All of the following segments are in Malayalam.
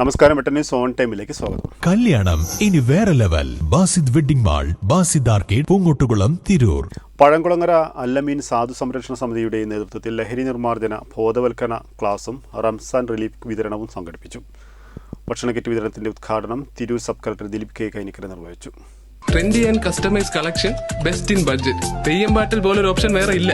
നമസ്കാരം വെട്ടന്നി സോൺ ടൈമിലേക്ക് സ്വാഗതം. കല്യാണം ഇനി വേറെ level. Basid wedding mall Basid arcade Poongottukulam Tirur. Pazhamkulangara Allameen സാധു സംരക്ഷണ സമിതിയുടെ നേതൃത്വത്തിൽ ലഹരി നിർമ്മാർജന ബോധവൽക്കരണ ക്ലാസും റംസാൻ റിലീഫ് വിതരണവും സംഘടിപ്പിച്ചു. ഭക്ഷണ കിറ്റ് വിതരണത്തിന്റെ ഉദ്ഘാടനം Tirur sub collector Dileep K Kainikkara നിർവഹിച്ചു. Trendy and customise collection best in budget. Theyyam പാട്ടിൽ പോലൊരു ഓപ്ഷൻ വേറെ ഇല്ല.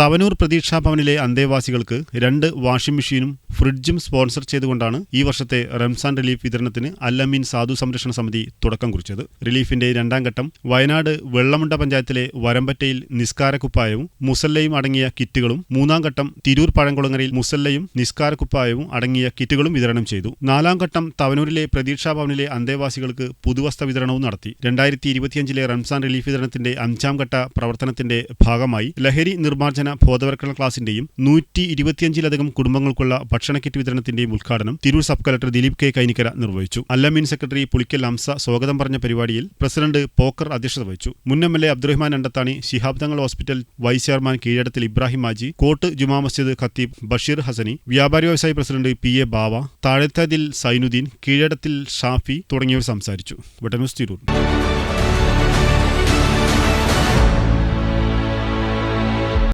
തവനൂർ പ്രതീക്ഷാ ഭവനിലെ അന്തേവാസികൾക്ക് രണ്ട് വാഷിംഗ് മെഷീനും ഫ്രിഡ്ജും സ്പോൺസർ ചെയ്തുകൊണ്ടാണ് ഈ വർഷത്തെ റംസാൻ റിലീഫ് വിതരണത്തിന് അല്ലമീൻ സാധു സംരക്ഷണ സമിതി തുടക്കം കുറിച്ചത്. റിലീഫിന്റെ രണ്ടാം ഘട്ടം വയനാട് വെള്ളമുണ്ട പഞ്ചായത്തിലെ വരമ്പറ്റയിൽ നിസ്കാരക്കുപ്പായവും മുസല്ലയും അടങ്ങിയ കിറ്റുകളും മൂന്നാം ഘട്ടം തിരൂർ പഴംകുളങ്ങരയിൽ മുസല്ലയും നിസ്കാരക്കുപ്പായവും അടങ്ങിയ കിറ്റുകളും വിതരണം ചെയ്തു. നാലാം ഘട്ടം തവനൂരിലെ പ്രതീക്ഷാ ഭവനിലെ അന്തേവാസികൾക്ക് പുതുവസ്ത്ര വിതരണവും നടത്തി. രണ്ടായിരത്തി ഇരുപത്തിയഞ്ചിലെ റംസാൻ റിലീഫ് വിതരണത്തിന്റെ അഞ്ചാം ഘട്ട പ്രവർത്തനത്തിന്റെ ഭാഗമായി ലഹരി നിർമ്മാർജന ബോധവൽക്കരണ ക്ലാസിന്റെയും നൂറ്റി ഇരുപത്തിയഞ്ചിലധികം കുടുംബങ്ങൾക്കുള്ള ഭക്ഷണ കിറ്റ് വിതരണത്തിന്റെയും ഉദ്ഘാടനം Tirur sub collector Dileep K Kainikkara നിർവഹിച്ചു. അല്ലമീൻ സെക്രട്ടറി പുളിക്കൽ അംസ സ്വാഗതം പറഞ്ഞ പരിപാടിയിൽ പ്രസിഡന്റ് പോക്കർ അധ്യക്ഷത വഹിച്ചു. മുൻ M L A Abdurahman Andathani Shihab Thangal hospital vice chairman Keezhadathil Ibrahim മാജി കോട്ട് ജുമാ മസ്ജിദ് ഖത്തീബ് ബഷീർ ഹസനി വ്യാപാരി വ്യവസായി president P A Bava Thazhathathil Sainuddin Keezhadathil Shafi തുടങ്ങിയവർ സംസാരിച്ചു. തിരൂർ.